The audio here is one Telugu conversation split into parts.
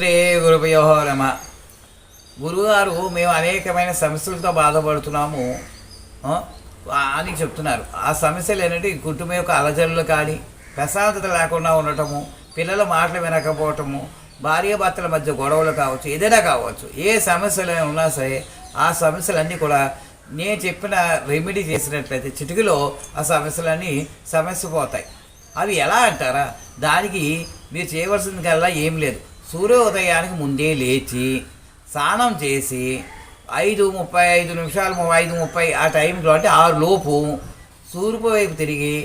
శ్రీ గురుభయో నమ. గురుగారు మేము అనేకమైన సమస్యలతో బాధపడుతున్నాము. అని చెప్తున్నారు. ఆ సమస్యలు ఏంటంటే కుటుంబం యొక్క అలజడులు కానీ ప్రశాంతత లేకుండా ఉండటము పిల్లల మాటలు వినకపోవటము భార్య భర్తల మధ్య గొడవలు కావచ్చు ఏదైనా కావచ్చు ఏ సమస్యలు ఉన్నా సరే ఆ సమస్యలన్నీ కూడా నేను చెప్పిన రెమెడీ చేసినట్లయితే చిటికలో ఆ సమస్యలన్నీ సమస్య పోతాయి అవి ఎలా అంటారా? దానికి మీరు చేయవలసింది కల్లా ఏం లేదు. సూర్యోదయానికి ముందే లేచి స్నానం చేసి ఐదు ముప్పై ఐదు నిమిషాలు ము- ఐదు ముప్పై ఆ టైంలో అంటే ఆరు లోపు సూర్యుపు వైపు తిరిగి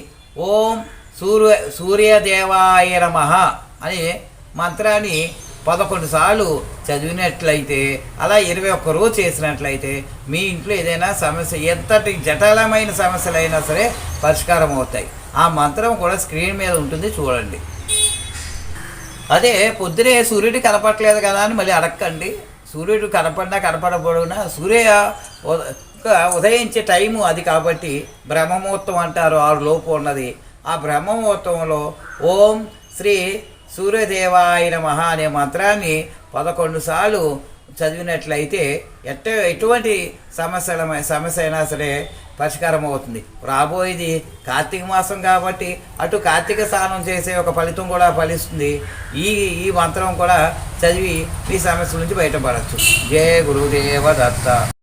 ఓం సూర్య సూర్యదేవాయ నమః అని మంత్రాన్ని పదకొండు సార్లు చదివినట్లయితే అలా ఇరవై ఒక్క రోజు చేసినట్లయితే మీ ఇంట్లో ఏదైనా సమస్య ఎంతటి జటలమైన సమస్యలైనా సరే పరిష్కారం అవుతాయి ఆ మంత్రం కూడా స్క్రీన్ మీద ఉంటుంది చూడండి. అదే పొద్దునే సూర్యుడు కనపట్లేదు కదా అని మళ్ళీ అడగండి సూర్యుడు కనపడినా కనపడబడినా సూర్య ఉద- ఉదయించే టైము అది కాబట్టి బ్రహ్మముహూర్తం అంటారు ఆరు లోపు ఉన్నది. ఆ బ్రహ్మముహూర్తంలో ఓం శ్రీ సూర్యదేవాయ మహా అనే మంత్రాన్ని పదకొండు సార్లు చదివినట్లయితే ఎట్ట ఎటువంటి సమస్యల సమస్య అయినా సరే పరిష్కారం అవుతుంది రాబోయేది కార్తీక మాసం కాబట్టి అటు కార్తీక స్నానం చేసే ఒక ఫలితం కూడా ఫలిస్తుంది. ఈ ఈ మంత్రం కూడా చదివి ఈ సమస్య నుంచి బయటపడచ్చు. జయ గురుదేవ దత్త